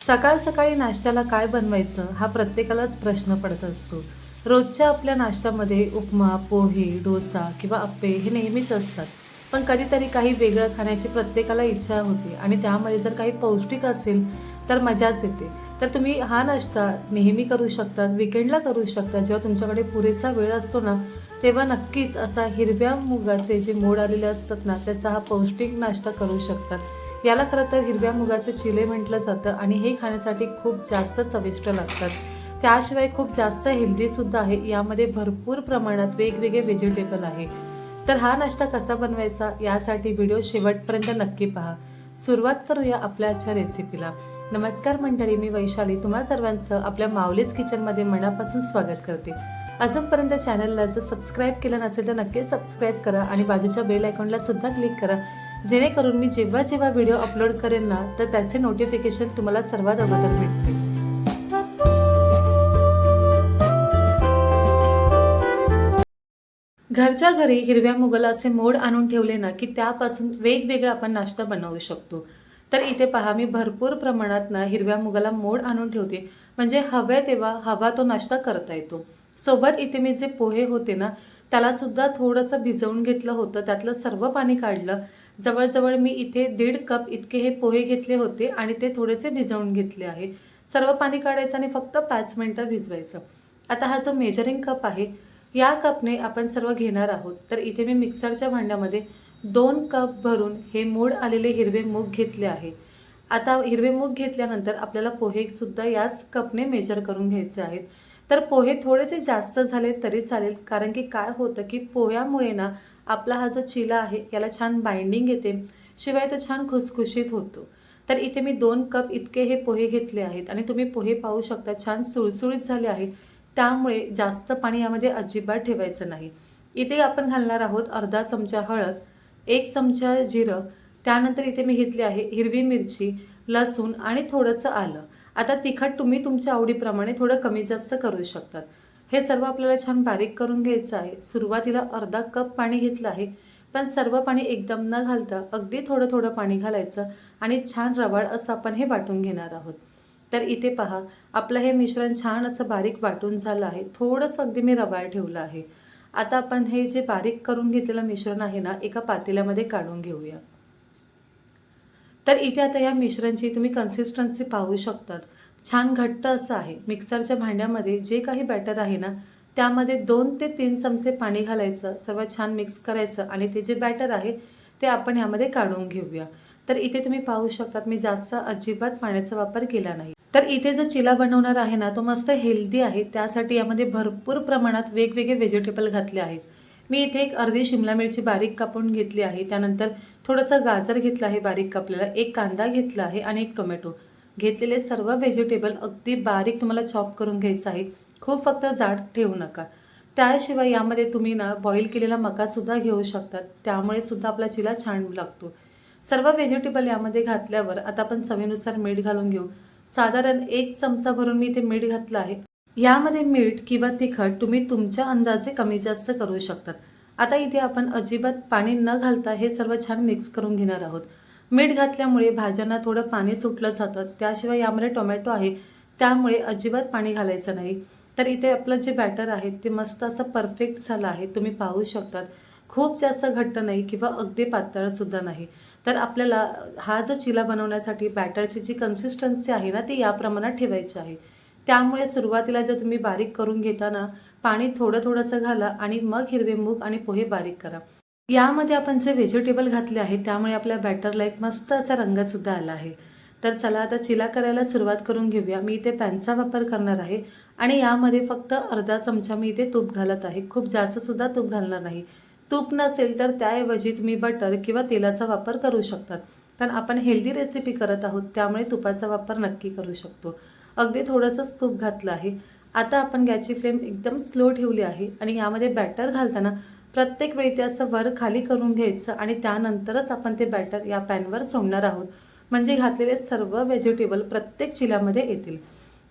सकाळ सकाळी नाश्त्याला काय बनवायचं हा प्रत्येकालाच प्रश्न पडत असतो. रोजच्या आपल्या नाश्त्यामध्ये उपमा पोहे डोसा किंवा अप्पे हे नेहमीच असतात. पण कधीतरी काही वेगळं खाण्याची प्रत्येकाला इच्छा होते आणि त्यामध्ये जर काही पौष्टिक असेल तर मजाच येते. तर तुम्ही हा नाश्ता नेहमी करू शकतात विकेंडला करू शकता जेव्हा तुमच्याकडे पुरेसा वेळ असतो ना तेव्हा नक्कीच असा हिरव्या मुगाचे जे मोड आलेले असतात ना त्याचा हा पौष्टिक नाश्ता करू शकतात. याला खरं तर हिरव्या मुगाचे चिले म्हटलं जातं आणि हे खाण्यासाठी खूप जास्त चविष्ट लागतात. त्याशिवाय खूप जास्त हेल्दीसुद्धा आहे. यामध्ये भरपूर प्रमाणात वेगवेगळे व्हेजिटेबल आहे. तर हा नाश्ता कसा बनवायचा यासाठी व्हिडिओ शेवटपर्यंत नक्की पहा. सुरुवात करूया आपल्या आजच्या रेसिपीला नमस्कार मंडळी मी वैशाली. तुम्हा सर्वांचं आपल्या माऊलीच किचनमध्ये मनापासून स्वागत करते. अजूनपर्यंत चॅनलला जर सबस्क्राईब केलं नसेल तर नक्की सबस्क्राईब करा आणि बाजूच्या बेल आयकॉनला सुद्धा क्लिक करा. जेणेकरून मी जेव्हा जेव्हा व्हिडिओ अपलोड करेन ना तर त्याचे नोटिफिकेशन तुम्हाला सर्वात अगोदर भेटते घरच्या घरी हिरव्या मुगालाचे मोड आणून ठेवले ना की त्यापासून वेगवेगळा आपण नाश्ता बनवू शकतो. तर इथे पहा मी भरपूर प्रमाणात ना हिरव्या मुगाला मोड आणून ठेवते. म्हणजे हव्या तेव्हा हवा तो नाश्ता करता येतो. सोबत इथे मी जे पोहे होते ना त्याला सुद्धा थोडंसं भिजवून घेतलं होतं त्यातलं सर्व पाणी काढलं. जवळजवळ मी इथे दीड कप इतके हे पोहे घेतले होते आणि ते थोडेसे भिजवून घेतले आहे. सर्व पाणी काढायचं आणि फक्त पाच मिनटं भिजवायचं. आता हा जो मेजरिंग कप आहे या कपने आपण सर्व घेणार आहोत. तर इथे मी मिक्सरच्या भांड्यामध्ये दोन कप भरून हे मोड आलेले हिरवे मूग घेतले आहे. आता हिरवे मूग घेतल्यानंतर आपल्याला पोहेसुद्धा याच कपने मेजर करून घ्यायचे आहेत. तर पोहे थोडेसे जास्त झाले तरी चालेल कारण की काय होतं की पोह्यामुळे ना आपला हा जो चिला आहे याला छान बाइंडिंग येते. शिवाय तो छान खुसखुशीत होतो. तर इथे मी दोन कप इतके हे पोहे घेतले आहेत आणि तुम्ही पोहे पाहू शकता छान सुळसुळीत झाले आहे त्यामुळे जास्त पाणी यामध्ये अजिबात ठेवायचं नाही. इथे आपण घालणार आहोत अर्धा चमचा हळद एक चमचा जिरं त्यानंतर इथे मी घेतले आहे हिरवी मिरची लसूण आणि थोडंसं आलं. आता तिखट तुम्ही तुमच्या आवडीप्रमाणे थोडं कमी जास्त करू शकतात. हे सर्व आपल्याला छान बारीक करून घ्यायचं आहे. सुरुवातीला अर्धा कप पाणी घेतलं आहे. पण सर्व पाणी एकदम न घालता अगदी थोडं थोडं पाणी घालायचं आणि छान रवाळ असं आपण हे वाटून घेणार आहोत. तर इथे पहा आपलं हे मिश्रण छान असं बारीक वाटून झालं आहे. थोडंसं अगदी मी रवाळ ठेवलं आहे. आता आपण हे जे बारीक करून घेतलेलं मिश्रण आहे ना एका पातेल्यामध्ये काढून घेऊया. तर इथे आता या मिश्रणची तुम्ही कन्सिस्टन्सी पाहू शकतात. छान घट्ट असं आहे. मिक्सरच्या भांड्यामध्ये जे काही बॅटर आहे ना त्यामध्ये दोन ते तीन चमचे पाणी घालायचं सर्व छान मिक्स करायचं आणि ते जे बॅटर आहे ते आपण यामध्ये काढून घेऊया. तर इथे तुम्ही पाहू शकतात मी जास्त अजिबात पाण्याचा वापर केला नाही. तर इथे जो चिला बनवणार आहे ना तो मस्त हेल्दी आहे. त्यासाठी यामध्ये भरपूर प्रमाणात वेगवेगळे व्हेजिटेबल घातले आहेत. मी इथे एक अर्धी शिमला मिरची बारीक कापून घेतली आहे. त्यानंतर थोडंसं गाजर घेतलं आहे बारीक कापलेला. एक कांदा घेतला आहे आणि एक टोमॅटो. घेतलेले सर्व व्हेजिटेबल अगदी बारीक तुम्हाला चॉप करून घ्यायचं आहे. खूप फक्त जाड ठेवू नका. त्याशिवाय यामध्ये तुम्ही ना बॉईल केलेला मकासुद्धा घेऊ शकतात. त्यामुळे सुद्धा आपला चिला छान लागतो. सर्व व्हेजिटेबल यामध्ये घातल्यावर आता आपण चवीनुसार मीठ घालून घेऊ. साधारण एक चमचा भरून मी इथे मीठ घातलं आहे. यामध्ये मीठ किंवा तिखट तुम्ही तुमच्या अंदाजे कमी जास्त करू शकतात. आता इथे आपण अजिबात पाणी न घालता हे सर्व छान मिक्स करून घेणार आहोत. मीठ घातल्यामुळे भाज्यांना थोडं पाणी सुटलं जातं. त्याशिवाय यामध्ये टोमॅटो आहे. त्यामुळे अजिबात पाणी घालायचं नाही. तर इथे आपलं जे बॅटर आहे ते मस्त असं परफेक्ट झालं आहे. तुम्ही पाहू शकतात. खूप जास्त घट्ट नाही किंवा अगदी पातळसुद्धा नाही. तर आपल्याला हा जो चिला बनवण्यासाठी बॅटरची जी कन्सिस्टन्सी आहे ना ती या प्रमाणात ठेवायची आहे. त्यामुळे सुरुवातीला जर तुम्ही बारीक करून घेताना पाणी थोडं थोडंसं घाला आणि मग हिरवे मूग आणि पोहे बारीक करा. यामध्ये आपण जे व्हेजिटेबल घातले आहे त्यामुळे आपल्या बॅटरला एक मस्त असा रंगसुद्धा आला आहे. तर चला आता चिला करायला सुरुवात करून घेऊया. मी इथे पॅनचा वापर करणार आहे आणि यामध्ये फक्त अर्धा चमचा मी इथे तूप घालत आहे. खूप जास्तसुद्धा तूप घालणार नाही. तूप नसेल तर त्याऐवजी तुम्ही बटर किंवा तेलाचा वापर करू शकतात पण आपण हेल्दी रेसिपी करत आहोत त्यामुळे तुपाचा वापर नक्की करू शकतो. अगदी थोडंसंच तूप घातलं आहे. आता आपण गॅसची फ्लेम एकदम स्लो ठेवली आहे आणि यामध्ये बॅटर घालताना प्रत्येक वेळी ते असं वर खाली करून घ्यायचं आणि त्यानंतरच आपण ते बॅटर या पॅनवर सोडणार आहोत. म्हणजे घातलेले सर्व व्हेजिटेबल प्रत्येक चिल्यामध्ये येतील.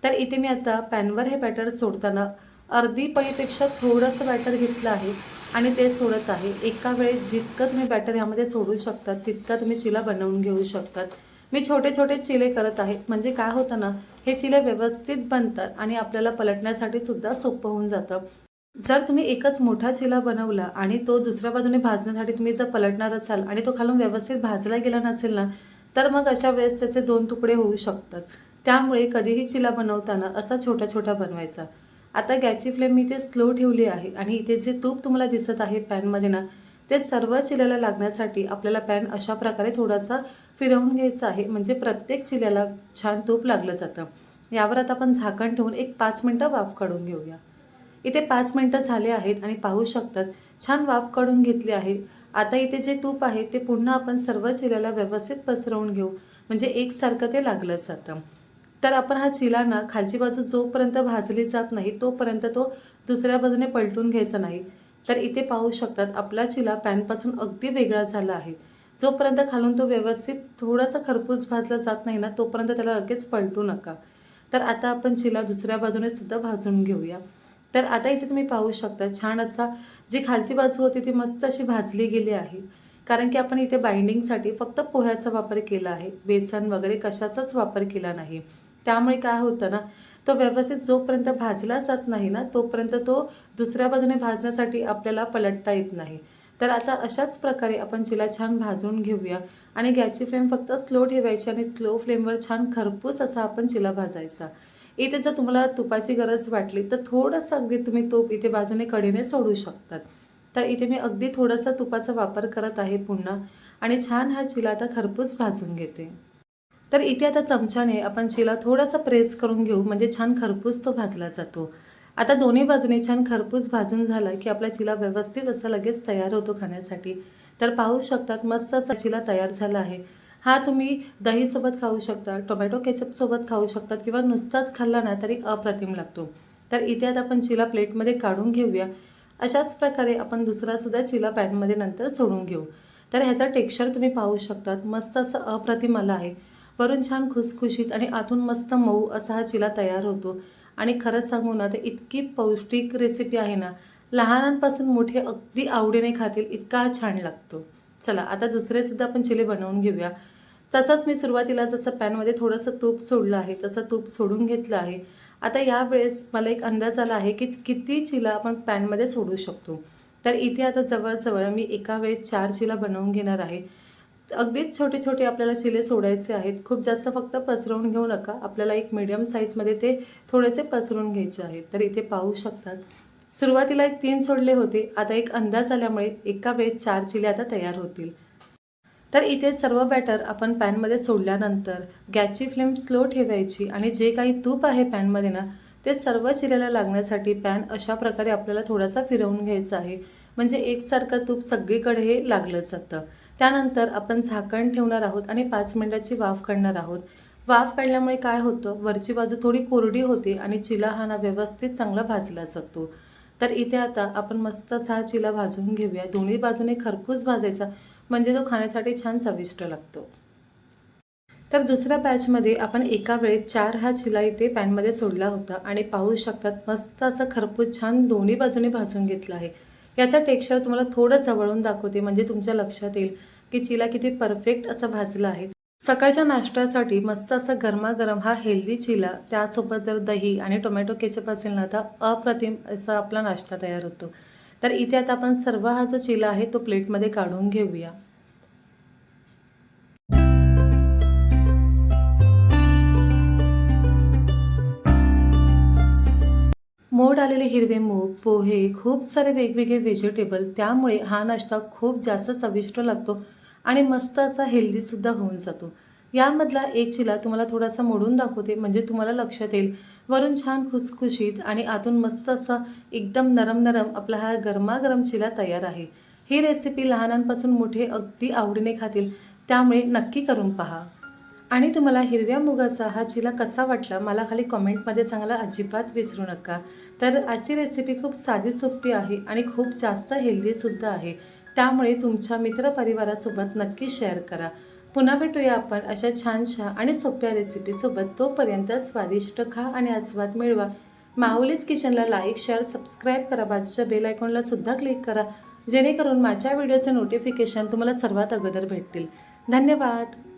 तर इथे मी आता पॅनवर हे बॅटर सोडताना अर्धी पळीपेक्षा थोडंसं बॅटर घेतलं आहे आणि ते सोडत आहे. एका वेळेस जितकं तुम्ही बॅटर ह्यामध्ये सोडू शकतात तितका तुम्ही चिला बनवून घेऊ शकतात. मी छोटे छोटे चिले करत आहे. म्हणजे काय होतं ना हे शिले व्यवस्थित बनतात आणि आपल्याला पलटण्यासाठी सुद्धा सोपं होऊन जातं. जर तुम्ही एकच मोठा शिला बनवला आणि तो दुसऱ्या बाजूने भाजण्यासाठी तुम्ही जर पलटणार असाल आणि तो खालून व्यवस्थित भाजला गेला नसेल ना तर मग अशा वेळेस त्याचे दोन तुकडे होऊ शकतात. त्यामुळे कधीही चिला बनवताना असा छोटा छोटा बनवायचा. आता गॅसची फ्लेम मी इथे स्लो ठेवली आहे आणि इथे जे तूप तुम्हाला दिसत आहे पॅनमध्ये ना ते सर्व चिल्याला लागण्यासाठी आपल्याला पॅन अशा प्रकारे थोडासा फिरवून घ्यायचा आहे. म्हणजे प्रत्येक चिल्याला छान तूप लागलं जातं. यावर आता आपण झाकण ठेवून एक पाच मिनटं वाफ काढून घेऊया. इथे पाच मिनटं झाले आहेत आणि पाहू शकतात छान वाफ काढून घेतली आहे. आता इथे जे तूप आहे ते पुन्हा आपण सर्व चिल्याला व्यवस्थित पसरवून घेऊ. म्हणजे एकसारखं ते लागलं जातं. तर आपण हा चिला ना खालची बाजू जोपर्यंत भाजली जात नाही तोपर्यंत तो दुसऱ्या बाजूने पलटून घ्यायचा नाही. तर इथे पाहू शकतात आपला चिला पॅनपासून अगदी वेगळा झाला आहे. जोपर्यंत खालून तो व्यवस्थित थोडासा खरपूस भाजला जात नाही ना तोपर्यंत त्याला लगेच पलटू नका. तर आता आपण चिला दुसऱ्या बाजूने सुद्धा भाजून घेऊया. तर आता इथे तुम्ही पाहू शकता छान असा जी खालची बाजू होती ती मस्त अशी भाजली गेली आहे. कारण की आपण इथे बाइंडिंगसाठी फक्त पोह्याचा वापर केला आहे. बेसन वगैरे कशाचाच वापर केला नाही. त्यामुळे काय होतं ना तो व्यवस्थित जोपर्यंत भाजला जात नाही ना तोपर्यंत तो दुसऱ्या बाजूने भाजण्यासाठी आपल्याला पलटता येत नाही. तर आता अशाच प्रकारे आपण चिला छान भाजून घेऊया. आणि गॅसची फ्लेम फक्त स्लो ठेवायची आणि स्लो फ्लेमवर छान खरपूस असा आपण चिला भाजायचा. इथे जर तुम्हाला तुपाची गरज वाटली तर थोडंसं अगदी तुम्ही तूप इथे बाजूने कडेने सोडू शकतात. तर इथे मी अगदी थोडासा तुपाचा वापर करत आहे पुन्हा. आणि छान हा चिला आता खरपूस भाजून घेते. तर इथे आता चमच्याने आपण चिला थोडासा प्रेस करून घेऊ म्हणजे छान खरपूस तो भाजला जातो. आता दोन्ही बाजूने छान खरपूस भाजून झाला की आपला चिला व्यवस्थित असा लगेच तयार होतो खाण्यासाठी. तर पाहू शकतात मस्त असा चिला तयार झाला आहे. हा तुम्ही दहीसोबत खाऊ शकता टोमॅटो केचपसोबत खाऊ शकतात किंवा नुसताच खाल्ला ना तरी अप्रतिम लागतो. तर इथे आता आपण चिला प्लेटमध्ये काढून घेऊया. अशाच प्रकारे आपण दुसरासुद्धा चिला पॅनमध्ये नंतर सोडून घेऊ. तर ह्याचा टेक्स्चर तुम्ही पाहू शकतात मस्त असं अप्रतिम आला आहे. वरून छान खुसखुशीत आणि आतून मस्त मऊ असा हा चिला तयार होतो. आणि खरंच सांगू ना तर इतकी पौष्टिक रेसिपी आहे ना लहानांपासून मोठे अगदी आवडीने खातील इतका हा छान लागतो. चला आता दुसरेसुद्धा आपण चिले बनवून घेऊया. तसाच मी सुरुवातीला जसं पॅनमध्ये थोडंसं तूप सोडलं आहे तसं तूप सोडून घेतलं आहे. आता यावेळेस मला एक अंदाज आला आहे की किती चिला आपण पॅनमध्ये सोडू शकतो. तर इथे आता जवळजवळ मी एका वेळेस चार चिला बनवून घेणार आहे. अगदीच छोटे छोटे आपल्याला चिले सोडायचे आहेत. खूप जास्त फक्त पसरवून घेऊ नका. आपल्याला एक मीडियम साईजमध्ये ते थोडेसे पसरून घ्यायचे आहेत. तर इथे पाहू शकतात. सुरुवातीला एक तीन सोडले होते. आता एक अंदाज आल्यामुळे एका वेळेस चार चिले आता तयार होतील. तर इथे सर्व बॅटर आपण पॅनमध्ये सोडल्यानंतर गॅसची फ्लेम स्लो ठेवायची आणि जे काही तूप आहे पॅनमध्ये ना ते सर्व चिऱ्याला लागण्यासाठी पॅन अशा प्रकारे आपल्याला थोडासा फिरवून घ्यायचा आहे. म्हणजे एकसारखं तूप सगळीकडे हे लागलं जातं त्यानंतर आपण झाकण ठेवणार आहोत आणि पाच मिनिटाची वाफ काढणार आहोत. वाफ काढल्यामुळे काय होतं? वरची बाजू थोडी कोरडी होते आणि चिला हा ना व्यवस्थित चांगला भाजला जातो. तर इथे आता आपण मस्त हा चिला भाजून घेऊया. दोन्ही बाजूने खरपूस भाजायचा म्हणजे तो खाण्यासाठी छान चविष्ट लागतो. तर दुसऱ्या बॅचमध्ये आपण एका वेळेस चार हा चिला इथे पॅनमध्ये सोडला होता आणि पाहू शकतात मस्त असं खरपूस छान दोन्ही बाजूने भाजून घेतलं आहे. याचा टेक्स्चर तुम्हाला थोडं जवळून दाखवते म्हणजे तुमच्या लक्षात येईल की चिला किती परफेक्ट असा भाजला आहे. सकाळच्या नाश्त्यासाठी मस्त असा गरमागरम हा हेल्दी चिला त्यासोबत जर दही आणि टोमॅटो केचप असेल ना तर अप्रतिम असा आपला नाश्ता तयार होतो. तर इथे आता आपण सर्व हा जो चिला आहे तो प्लेटमध्ये काढून घेऊया. मोड आलेले हिरवे मूग पोहे खूप सारे वेगवेगळे व्हेजिटेबल त्यामुळे हा नाश्ता खूप जास्त चविष्ट लागतो आणि मस्त असा हेल्दीसुद्धा होऊन जातो. यामधला एक चिला तुम्हाला थोडासा मोडून दाखवते म्हणजे तुम्हाला लक्षात येईल. वरून छान खुसखुशीत आणि आतून मस्त असा एकदम नरम नरम आपला हा गरमागरम चिला तयार आहे. ही रेसिपी लहानांपासून मोठे अगदी आवडीने खातील. त्यामुळे नक्की करून पहा. आणि तुम्हाला हिरव्या मुगाचा हा चिला कसा वाटला मला खाली कॉमेंटमध्ये सांगायला अजिबात विसरू नका. तर आजची रेसिपी खूप साधी सोपी आहे आणि खूप जास्त हेल्दीसुद्धा आहे. त्यामुळे तुमच्या मित्रपरिवारासोबत नक्की शेअर करा. पुन्हा भेटूया आपण अशा छानशा आणि सोप्या रेसिपीसोबत तोपर्यंत स्वादिष्ट खा आणि आस्वाद मिळवा. माऊलीज किचनला लाईक शेअर सबस्क्राईब करा. बाजूच्या बेल आयकॉनला सुद्धा क्लिक करा. जेणेकरून माझ्या व्हिडिओचे नोटिफिकेशन तुम्हाला सर्वात अगोदर भेटतील. धन्यवाद!